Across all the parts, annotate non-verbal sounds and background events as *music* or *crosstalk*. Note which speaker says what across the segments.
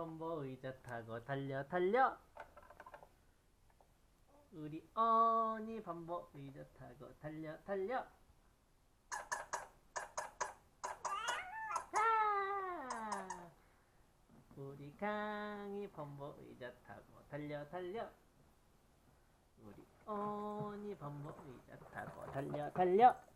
Speaker 1: 범버 의자 타고 달려 달려. 우리 언니 범버 의자 타고 달려 달려. 아! 우리 강이 범버 의자 타고 달려 달려. 우리 언니 범버 의자 타고 달려 달려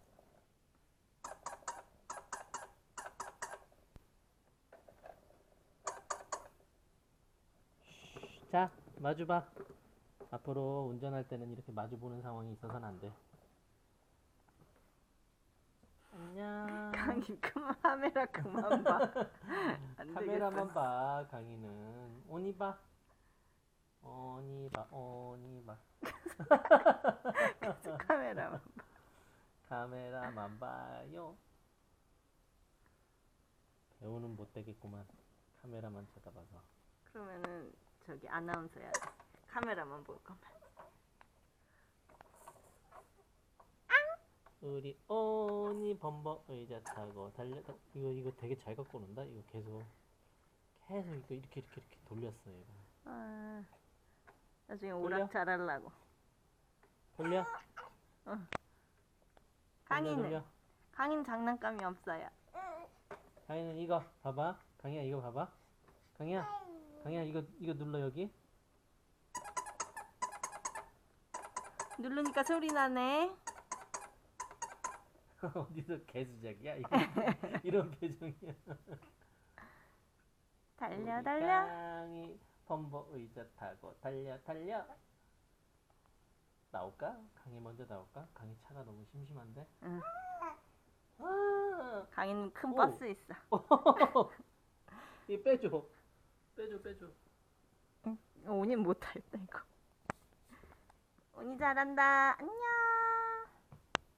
Speaker 1: 자, 마주봐. 앞으로 운전할 때는 이렇게 마주보는 상황이 있어서는 안 돼. 안녕.
Speaker 2: 강이 그만 카메라 그만 봐. *laughs* 안
Speaker 1: 카메라만
Speaker 2: 되겠어.
Speaker 1: 봐, 강희는. 오니 봐. 오니 봐, 오니 봐.
Speaker 2: 계속 카메라만.
Speaker 1: 카메라만 봐요. 배우는 못 되겠구만. 카메라만 쳐다봐서.
Speaker 2: 그러면은 저기 아나운서 해야 돼. 카메라만 볼 거면.
Speaker 1: 우리 오니 범버 의자 타고 달려 다- 이거 이거 되게 잘 갖고 논다 이거 계속 계속 이거 이렇게 이렇게 이렇게 돌렸어 이거
Speaker 2: 아, 나중에? 오락 잘하려고.
Speaker 1: 돌려 돌려,
Speaker 2: 강이는
Speaker 1: 돌려
Speaker 2: 강이는 장난감이 없어요.
Speaker 1: 강희는 이거 봐봐 강희야 이거 봐봐 강희야 강희야 이거 이거 눌러 여기
Speaker 2: 누르니까 소리 나네. *laughs*
Speaker 1: 어디서 개수작이야 이거 *laughs* 이런 표정이야 *laughs*
Speaker 2: 달려
Speaker 1: 우리
Speaker 2: 달려.
Speaker 1: 강희 범버 의자 타고 달려 달려 나올까 강희 먼저 나올까 강희 차가 너무 심심한데
Speaker 2: 응.
Speaker 1: 아
Speaker 2: 강이는 큰
Speaker 1: 오.
Speaker 2: 버스 있어.
Speaker 1: 이 빼줘. 빼줘, 빼줘.
Speaker 2: 오니 못할 때 이거. 오니 잘한다. 안녕.